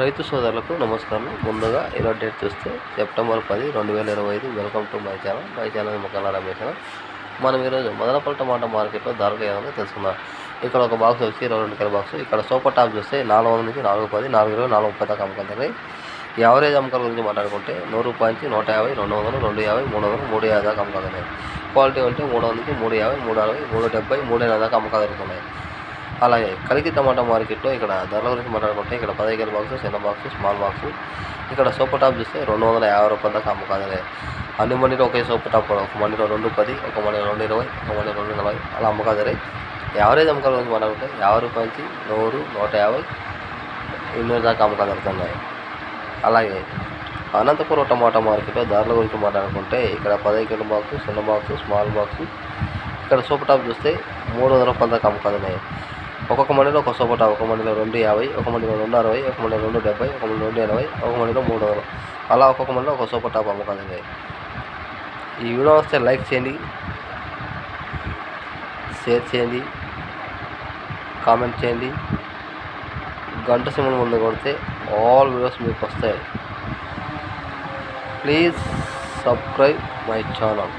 రైతు సోదరులకు నమస్కారం. ముందుగా ఈరోజు డేట్ చూస్తే సెప్టెంబర్ పది రెండు వేల ఇరవై ఐదు. Welcome to my channel. My channel మొక్కల రమేష్ మనం ఈరోజు మొదలపల్లి టమాటా మార్కెట్లో ధరలు ఏమైనా తెలుసుకుందాం. ఇక్కడ ఒక బాక్స్ వచ్చి ఇరవై రెండు కిలో బాక్స్ ఇక్కడ సూపర్ టాప్ చూస్తే నాలుగు వందల నుంచి నాలుగు పది నాలుగు ఇరవై నాలుగు ముప్పై దాకా అమ్ముకుంటుంది యావరేజ్ అమ్మకాల గురించి మాట్లాడుకుంటే నూరు రూపాయల నుంచి నూట యాభై రెండు వందలు రెండు యాభై మూడు వందలు మూడు యాభై దాకా అమ్మకాలు క్వాలిటీ ఉంటే మూడు వందల నుంచి మూడు యాభై మూడు అరవై మూడు డెబ్బై మూడు ఎనభై దాకా అమ్మకాలు జరుగుతున్నాయి. అలాగే కలికి టమాటా మార్కెట్లో ఇక్కడ ధరల గురించి మాట్లాడుకుంటే ఇక్కడ పదహైదు కిలో బాక్స్ చిన్న బాక్స్ స్మాల్ బాక్స్ ఇక్కడ సూపర్ టాప్ చూస్తే రెండు వందల యాభై రూపాయల దాకా అమ్మకాలే అన్ని మండీలో ఒకే సూపర్ టాప్ ఒక మండీలో రెండు పది ఒక మండీలో రెండు ఇరవై ఒక మండీలో రెండు నలభై అలా అమ్మకాలు యావరేజ్ అమ్మకాల గురించి మాట్లాడుకుంటే యాభై రూపాయల నుంచి నూరు నూట యాభై ఎనిమిది దాకా అమ్మకాలు జరుగుతున్నాయి అలాగే అనంతపురం టమాటా మార్కెట్లో ధరల గురించి మాట్లాడుకుంటే ఇక్కడ పదహైదు కిలో బాక్స్ చిన్న బాక్స్ స్మాల్ బాక్స్ ఇక్కడ సూపర్ టాప్ చూస్తే మూడు వందల రూపాయల దాకా అమ్మకాలు ఉన్నాయి ఒక్కొక్క మండిలో ఒక సూపర్ ఒక మండిలో రెండు యాభై ఒక మండిలో రెండు అరవై ఒక మండిలో రెండు డెబ్బై ఒక మండిలో రెండు ఎనభై ఒక మండిలో మూడు వందలు. అలా ఒక్కొక్క మండిలో ఒక సూపర్ టాప్ అమ్మకాలు ఉన్నాయి ఈ వీడియో వస్తే లైక్ చేయండి షేర్ చేయండి కామెంట్ చేయండి. గంట సింబల్ ముందు కొడితే ఆల్ వీడియోస్ మీకు వస్తాయి. Please subscribe my channel.